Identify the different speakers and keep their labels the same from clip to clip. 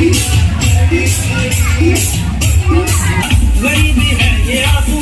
Speaker 1: ये अरे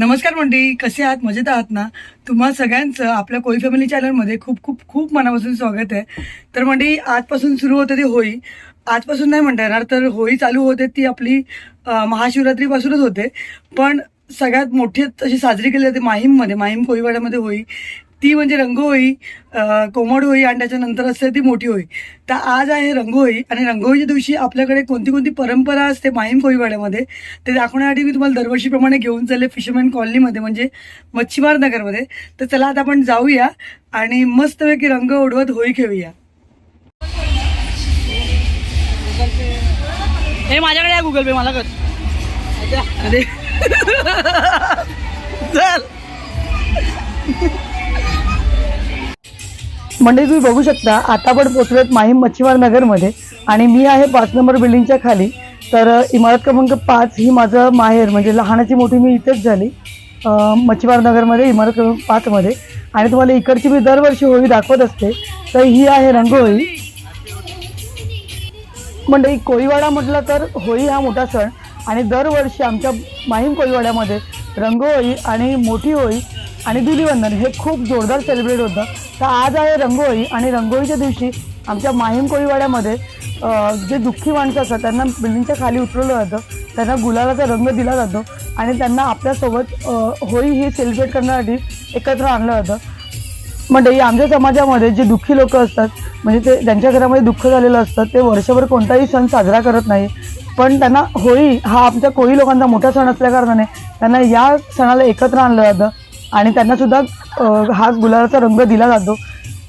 Speaker 1: नमस्कार मंडळी कसे आहात? मजेत आहात ना? तुम्हा सगळ्यांचं आपल्या कोळी फॅमिली चॅनलमध्ये खूप खूप खूप मनापासून स्वागत आहे. तर मंडळी आजपासून सुरू होते ती होळी. आजपासून नाही म्हणता येणार तर होळी चालू होते ती आपली महाशिवरात्रीपासूनच होते. पण सगळ्यात मोठी अशी साजरी केली जाते माहीममध्ये माहीम कोळीवाड्यामध्ये होळी. ती म्हणजे कोमट होळी आणि त्याच्यानंतर असते ती मोठी होळी तर आज आहे रंगहोळी आणि रंगहोळीच्या दिवशी आपल्याकडे कोणती कोणती परंपरा असते माहीम कोळीवाड्यामध्ये ते दाखवण्यासाठी मी तुम्हाला दरवर्षीप्रमाणे घेऊन चालले फिशरमॅन कॉलनीमध्ये म्हणजे मच्छीमार नगरमध्ये. तर चला आता आपण जाऊया आणि मस्तपैकी रंग उडवत होळी खेळूया. हे माझ्याकडे आहे गुगल पे मला कर. अरे. चल. म्हणजे तुम्ही बघू शकता आता आपण पोचलोत माहीम मच्छीमार नगरमध्ये आणि मी आहे पाच नंबर बिल्डिंगच्या खाली. तर इमारत क्रमांक पाच ही माझं माहेर म्हणजे लहानाची मोठी मी इथेच झाली. मच्छीमार नगरमध्ये इमारत क्रमांक पाचमध्ये आणि तुम्हाला इकडची मी दरवर्षी होळी दाखवत असते. तर ही आहे रंगहोळी म्हणजे कोळीवाडा म्हटलं तर होळी हा मोठा सण. आणि दरवर्षी आमच्या माहीम कोळीवाड्यामध्ये रंगहोळी आणि मोठी होळी आणि धुलीवंदन हे खूप जोरदार सेलिब्रेट होतं. तर आज आहे रंगोळी आणि रंगोळीच्या दिवशी आमच्या माहीम कोळीवाड्यामध्ये जे दुःखी माणसं असतात त्यांना बिल्डिंगच्या खाली उतरवलं जातं. त्यांना गुलालाचा रंग दिला जातो आणि त्यांना आपल्यासोबत होळी ही सेलिब्रेट करण्यासाठी एकत्र आणलं जातं. म्हणजे आमच्या समाजामध्ये जे दुःखी लोक असतात म्हणजे ते ज्यांच्या घरामध्ये दुःख झालेलं असतं ते वर्षभर कोणताही सण साजरा करत नाही. पण त्यांना होळी हा आमच्या कोळी लोकांचा मोठा सण असल्याकारणाने त्यांना या सणाला एकत्र आणलं जातं. आणि त्यांनासुद्धा सुद्धा हा गुलाबाचा रंग दिला जातो.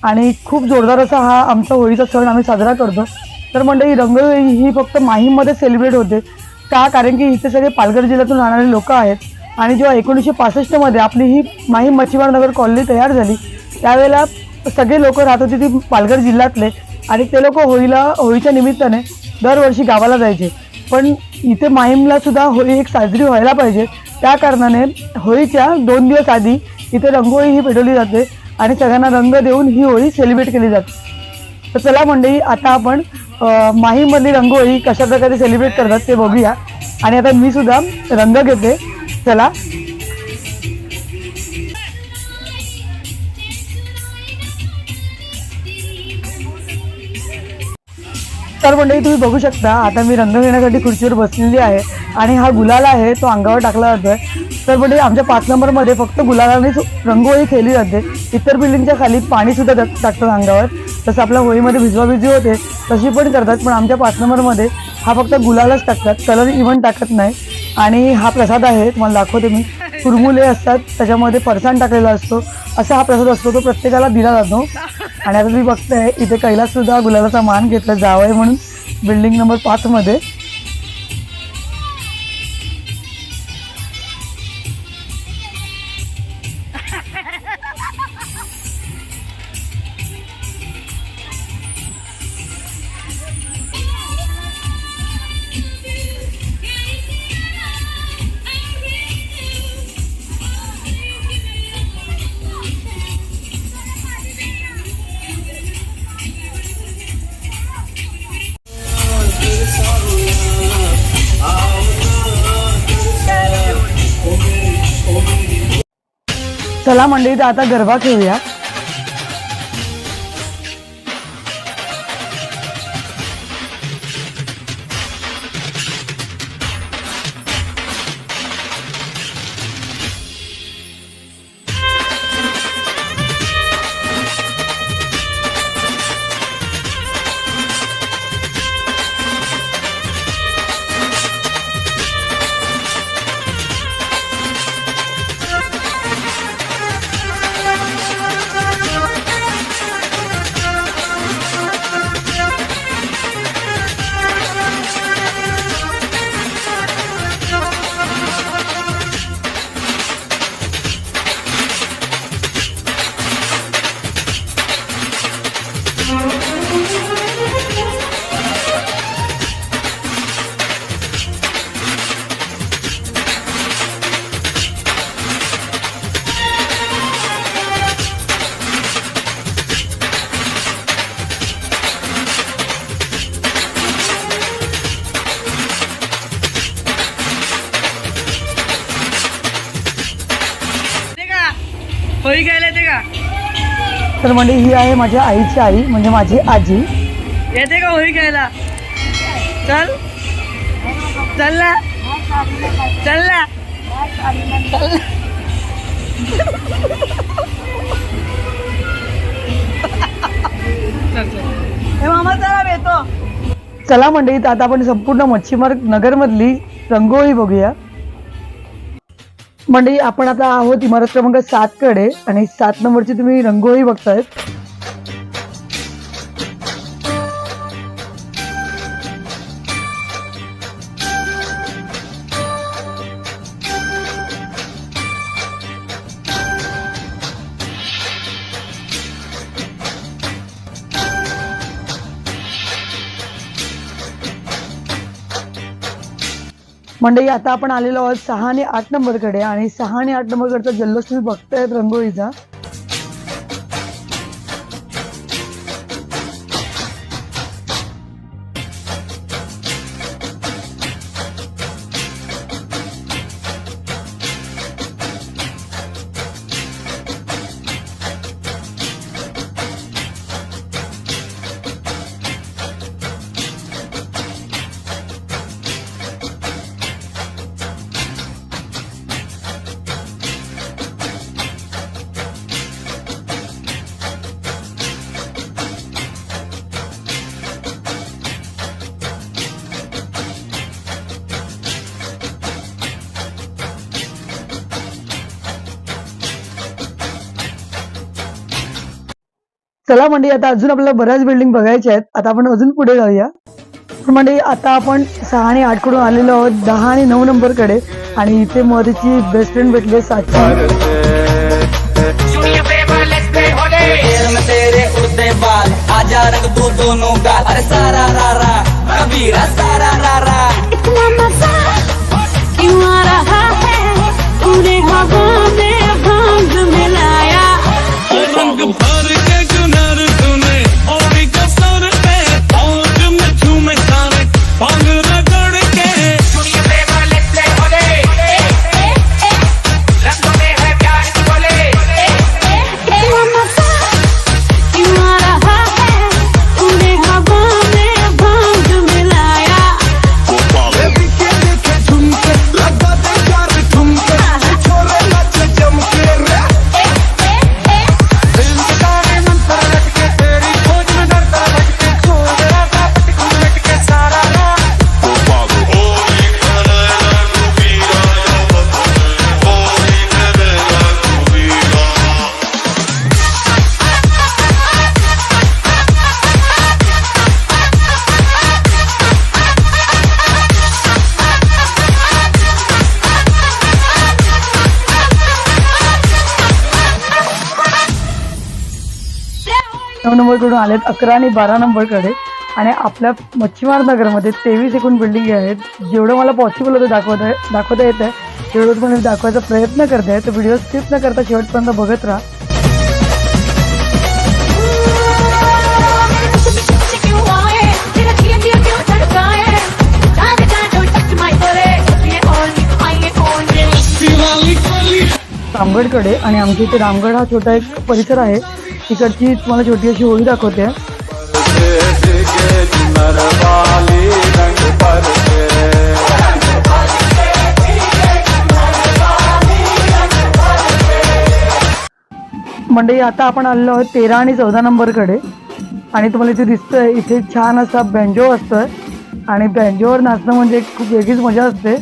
Speaker 1: आणि खूप जोरदार असा हा आमचा होळीचा सण आम्ही साजरा करतो. तर मंडळी रंग ही फक्त माहीममध्ये सेलिब्रेट होते. का? कारण की इथे सगळे पालघर जिल्ह्यातून राहणारे लोक आहेत. आणि जेव्हा एकोणीसशे पासष्टमध्ये आपली ही माहीम मच्छीमार नगर कॉलनी तयार झाली त्यावेळेला सगळे लोक राहत होते ती पालघर जिल्ह्यातले. आणि ते लोक होळीला होळीच्या निमित्ताने दरवर्षी गावाला जायचे. पण इथे माहीमला सुद्धा होळी एक साजरी व्हायला पाहिजे. त्या कारणाने होळीच्या दोन दिवस आधी इथे रंगोळी ही पेटवली जाते आणि सगळ्यांना रंग देऊन ही होळी सेलिब्रेट केली जाते. तर चला मंडळी आता आपण माहीमधली रंगोळी कशा प्रकारे सेलिब्रेट करतात ते बघूया. आणि आता मी सुद्धा रंग घेते. चला. तर मंडळी तुम्ही बघू शकता आता मी रंग घेण्यासाठी खुर्चीवर बसलेली आहे आणि हा गुलाल आहे तो अंगावर टाकला जातोय. तर मंडळी आमच्या पाच नंबरमध्ये फक्त गुलालानेच रंगोळी खेळली जाते. इतर बिल्डिंगच्या खाली पाणीसुद्धा टाकतात अंगावर. तसं आपल्या होळीमध्ये भिजवाभिजवी होते तशी पण करतात पण आमच्या पाच नंबरमध्ये हा फक्त गुलालच टाकतात कलर इव्हन टाकत नाही. आणि हा प्रसाद आहे तुम्हाला दाखवते मी. कुरमुले असतात त्याच्यामध्ये फरसाण टाकलेला असतो. असा हा प्रसाद असतो तो प्रत्येकाला दिला जातो. आणि आता तुम्ही बघताय इथे कैलास सुद्धा गुलाबाचा मान घेतला जावंय म्हणून बिल्डिंग नंबर पाच चला मंडळी तर आता गरबा खेळूया. तर म्हणजे ही आहे माझ्या आईची आई म्हणजे माझी आजी.
Speaker 2: येते का होळी खेळायला चल. चल ना. चल ना. चल मामा येतो.
Speaker 1: चला मंडळी आता आपण संपूर्ण मच्छीमार नगरमधली रंगोळी बघूया. मंडळी आपण आता आहोत इमारत क्रमांक सात कडे आणि सात नंबरची तुम्ही रंगोळी बघतायत. मंडळी आता आपण आलेलो आहोत सहा आणि आठ नंबरकडे आणि सहा आणि आठ नंबरकडचा जल्लोष तुम्ही बघतायत रंगोळीचा. चला म्हणजे आता अजून आपल्याला बऱ्याच बिल्डिंग बघायच्या आहेत. आता आपण अजून पुढे जाऊया. म्हणजे आता आपण सहा आणि आठकडून आलेलो आहोत दहा आणि नऊ नंबरकडे. आणि इथे मध्येची बेस्ट फ्रेंड भेटली साची नऊ नंबरकडून आलेत अकरा आणि बारा नंबरकडे आणि आपल्या मच्छीमार नगरमध्ये तेवीस एकूण बिल्डिंग आहेत. जेवढं मला पॉसिबल होतं दाखवता दाखवता येत आहे तेवढं तुम्हाला मी दाखवायचा प्रयत्न करते. तर व्हिडिओ स्किप न करता शेवटपर्यंत बघत राहा. रामगडकडे आणि आमच्या इथे रामगड हा छोटा एक परिसर आहे. तिकडची तुम्हाला छोटी अशी होळी दाखवते. मंडळी आता आपण आलेलो आहोत तेरा आणि चौदा नंबरकडे. आणि तुम्हाला इथे दिसतंय इथे छान असा बँजो असतोय. आणि बँजोवर नाचणं म्हणजे खूप वेगळीच मजा असते.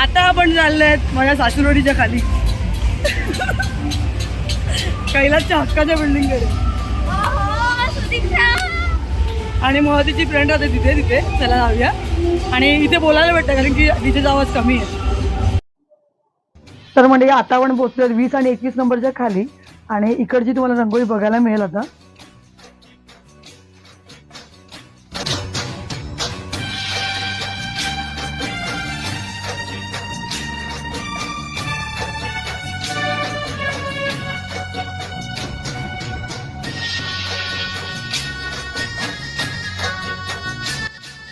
Speaker 2: आता आपण आहेत माझ्या सासूरोडीच्या खाली. कैलासच्या हक्काच्या बिल्डिंगकडे आणि महतीची फ्रेंड राहते तिथे तिथे. चला जाऊया. आणि इथे बोलायला भेटतं कारण की तिथे आवाज कमी आहे.
Speaker 1: तर म्हणजे आता आपण पोहोचलो वीस आणि एकवीस नंबरच्या खाली. आणि इकडची तुम्हाला रंगोळी बघायला मिळेल आता.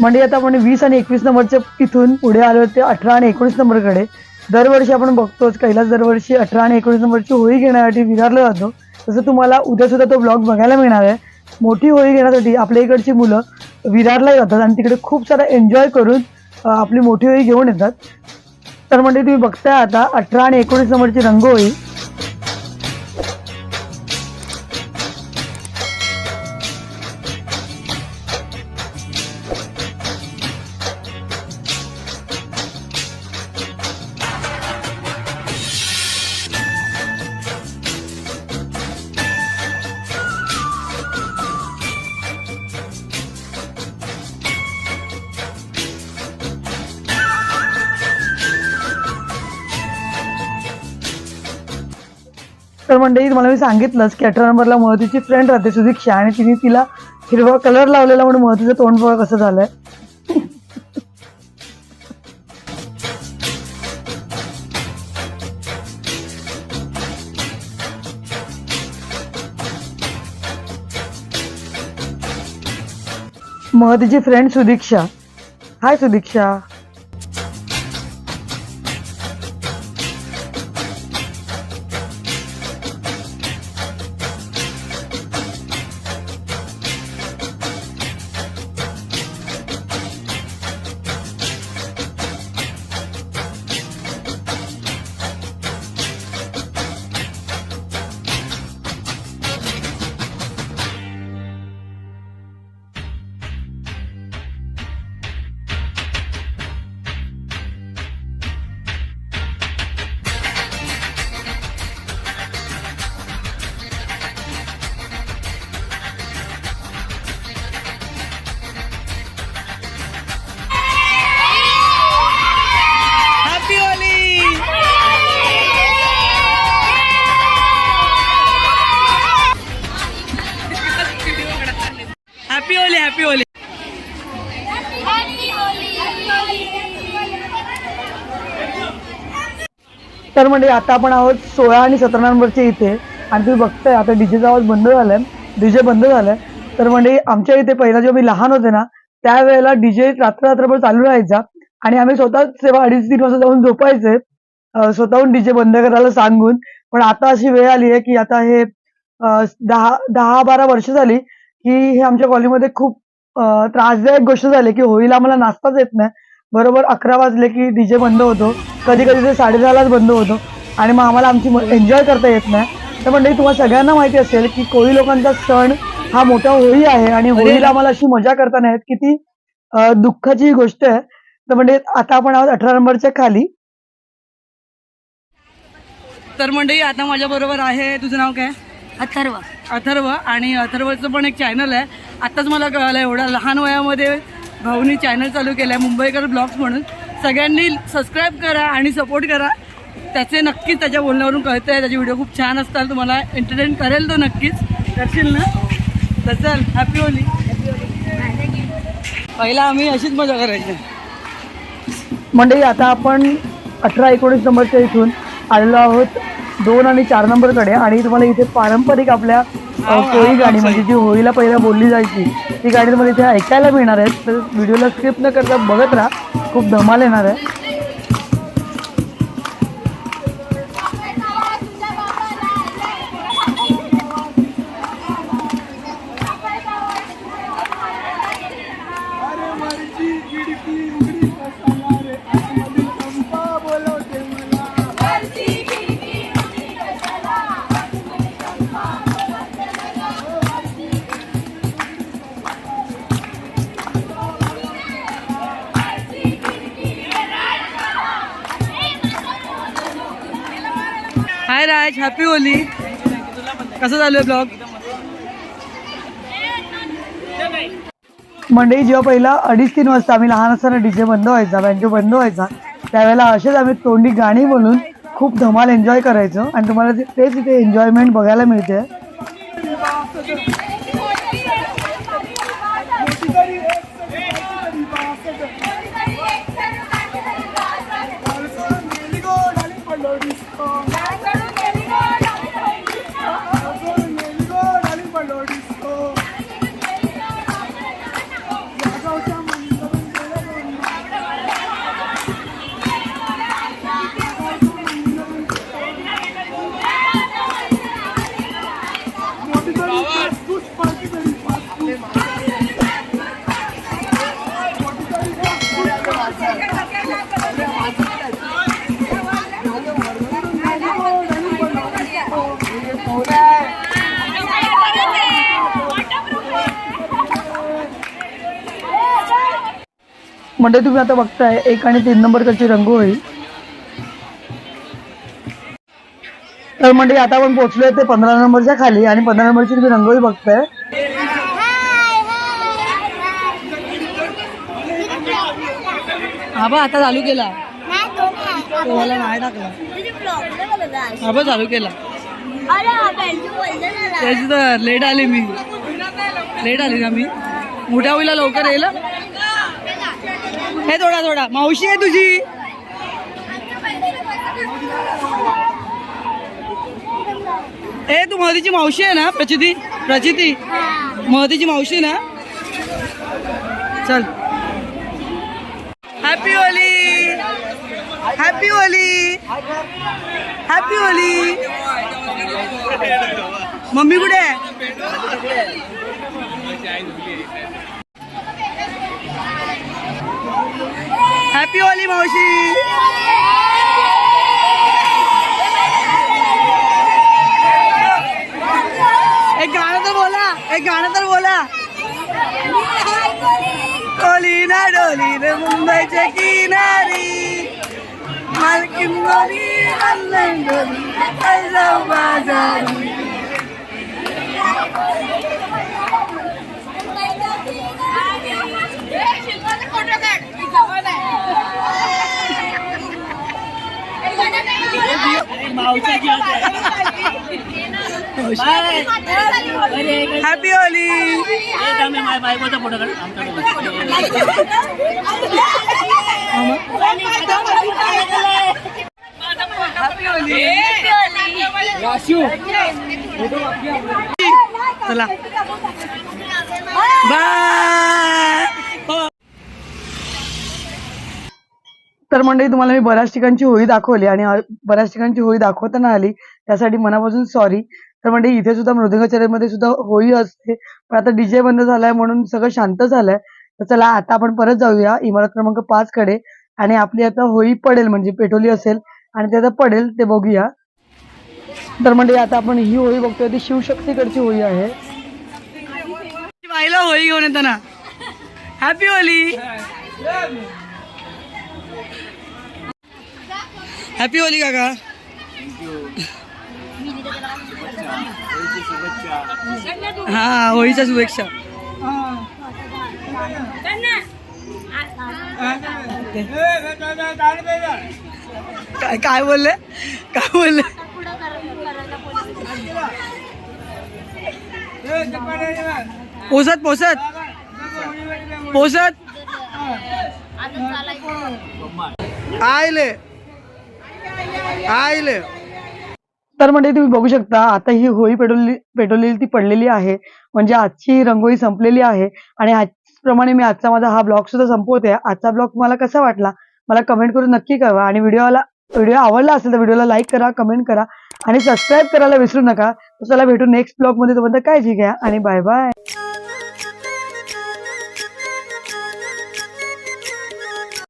Speaker 1: म्हणजे आता आपण वीस आणि एकवीस नंबरच्या इथून पुढे आलो ते अठरा आणि एकोणीस नंबरकडे. दरवर्षी आपण बघतोच कैलास दरवर्षी अठरा आणि एकोणीस नंबरची होळी घेण्यासाठी विरारला जातो. तसं तुम्हाला उद्या सुद्धा तो ब्लॉग बघायला मिळणार आहे. मोठी होळी घेण्यासाठी आपल्या इकडची मुलं विरारला जातात आणि तिकडे खूप सारा एन्जॉय करून आपली मोठी होळी घेऊन येतात. तर म्हणजे तुम्ही बघताय आता अठरा आणि एकोणीस नंबरची रंगोळी. तर मंडळी तुम्हाला मी सांगितलंच की अठरा नंबरला महतीची फ्रेंड राहते सुदीक्षा आणि तिने तिला हिरवा कलर लावलेला म्हणून महतीचं तोंड बघा कसं झालंय. महतीची फ्रेंड सुदीक्षा. हाय सुदीक्षा. तर म्हणजे आता आपण आहोत सोळा आणि सतरा नंबरच्या इथे. आणि तुम्ही बघताय आता डीजेचा आवाज बंद झालाय. डीजे बंद झालाय. तर म्हणजे आमच्या इथे पहिला जेव्हा मी लहान होते ना त्यावेळेला डीजे रात्र रात्रभर चालू राहायचा. आणि आम्ही स्वतः तेव्हा अडीच तीन वाजता जाऊन झोपायचे. स्वतःहून डीजे बंद करायला सांगून. पण आता अशी वेळ आली आहे की आता हे दहा दहा बारा वर्ष झाली की हे आमच्या कॉलेजमध्ये खूप त्रासदायक गोष्ट झाली की होळीला आम्हाला नाचताच येत नाही. बरोबर अकरा वाजले की डीजे बंद होतो. कधी कधी ते साडेदहालाच बंद होतो. आणि मग आम्हाला आमची एन्जॉय करता येत नाही. तर म्हणजे तुम्हाला सगळ्यांना माहिती असेल की कोळी लोकांचा सण हा मोठा होळी आहे आणि होळीला आम्हाला अशी मजा करता नाही येत. की ती दुःखाची गोष्ट आहे. तर म्हणजे आता आपण आहोत अठरा नंबरच्या खाली.
Speaker 2: तर मंडळी आता माझ्या बरोबर आहे. तुझं नाव काय?
Speaker 3: अथर्व.
Speaker 2: अथर्व. आणि अथर्वचं पण एक चॅनल आहे. आत्ताच मला कळालं एवढ्या लहान वयामध्ये भाऊनी चॅनल चालू केलं आहे मुंबईकर ब्लॉग्स म्हणून. सगळ्यांनी सबस्क्राईब करा आणि सपोर्ट करा. त्याचे नक्कीच त्याच्या बोलण्यावरून कळतं आहे त्याचे व्हिडिओ खूप छान असतात. तुम्हाला एंटरटेन करेल तो नक्कीच. करशील ना? तर चल हॅपी होली पहिला आम्ही अशीच मजा करायची.
Speaker 1: मंडळी आता आपण अठरा एकोणीस नंबरच्या इथून आलेलो आहोत. दोन आणि चार नंबरकडे आणि तुम्हाला इथे पारंपरिक आपल्या कोळी गाणी म्हणजे जी होळीला पहिला बोलली जायची ती गाणी तुम्हाला इथे ऐकायला मिळणार आहेत. तर व्हिडिओला स्किप न करता बघत राहा. खूप धमाल येणार आहे.
Speaker 2: कसं चालू आहे ब्लॉग
Speaker 1: मंडळी जेव्हा पहिला अडीच तीन वाजता आम्ही लहान असताना डीजे बंद व्हायचा बँजो बंद व्हायचा त्यावेळेला असेच आम्ही तोंडी गाणी बोलून खूप धमाल एन्जॉय करायचो. आणि तुम्हाला तेच इथे एन्जॉयमेंट बघायला मिळते म्हणजे तुम्ही आता बघताय एक आणि तीन नंबरकडची रंगोळी तर म्हणजे आता आपण पोहोचलोय ते पंधरा नंबरच्या खाली आणि पंधरा नंबरची तुम्ही रंगोळी बघताय.
Speaker 2: हा बा आता चालू केला. तुम्हाला नाही. टाकला. हा बा चालू केला. त्याची तर लेट आली मी. लेट आली ना मी. मोठ्या होईला लवकर येईल हे थोडा थोडा. मावशी आहे तुझी. ए तू महदीची मावशी आहे ना प्रचिती? प्रचिती? महदीची मावशी ना? चल. Happy Holi happy Holi happy Holi mummy कुठे आहे? हॅपी होली मावशी एक गाणं तर बोला एक गाणं तर बोला डोली ना डोली रे मुंबईच्या किनारी मालकीन डोली लंडन डोली काय हॅपी होली चला. बाय
Speaker 1: तर मंडळी तुम्हाला मी बऱ्याच ठिकाणची होळी दाखवली आणि बऱ्याच ठिकाणची होळी दाखवता आली त्यासाठी मनापासून सॉरी तर म्हणजे इथे सुद्धा मृदंगाचार्यमध्ये सुद्धा होळी असते पण आता डीजे बंद झालाय म्हणून सगळं शांत झालंय. तर चला आता आपण परत जाऊया इमारत क्रमांक पाच कडे आणि आपली आता होळी पडेल म्हणजे पेटोली असेल आणि ते आता पडेल ते बघूया. तर म्हणजे आता आपण ही होळी बघतोय ती शिवशक्तीकडची होळी आहे.
Speaker 2: होळी घेऊन येताना. हॅपी होली हॅपी होली काका हा होळीच्या शुभेच्छा. काय काय बोलले? काय बोलले? पोसत पोसत. पोसत. आयले. आयले.
Speaker 1: तर म्हणजे तुम्ही बघू शकता आता ही होळी पेटवली पेटवलेली ती पडलेली आहे. म्हणजे आजची रंगोळी संपलेली आहे. आणि आजप्रमाणे मी आजचा माझा हा ब्लॉग सुद्धा संपवते. आजचा ब्लॉग तुम्हाला कसा वाटला मला कमेंट करून नक्की कळवा. आणि व्हिडिओला व्हिडिओ आवडला असेल तर व्हिडिओला लाईक करा कमेंट करा. आणि सबस्क्राईब करायला विसरू नका. तर चला भेटू नेक्स्ट ब्लॉगमध्ये तुम्हाला काळजी घ्या. आणि बाय बाय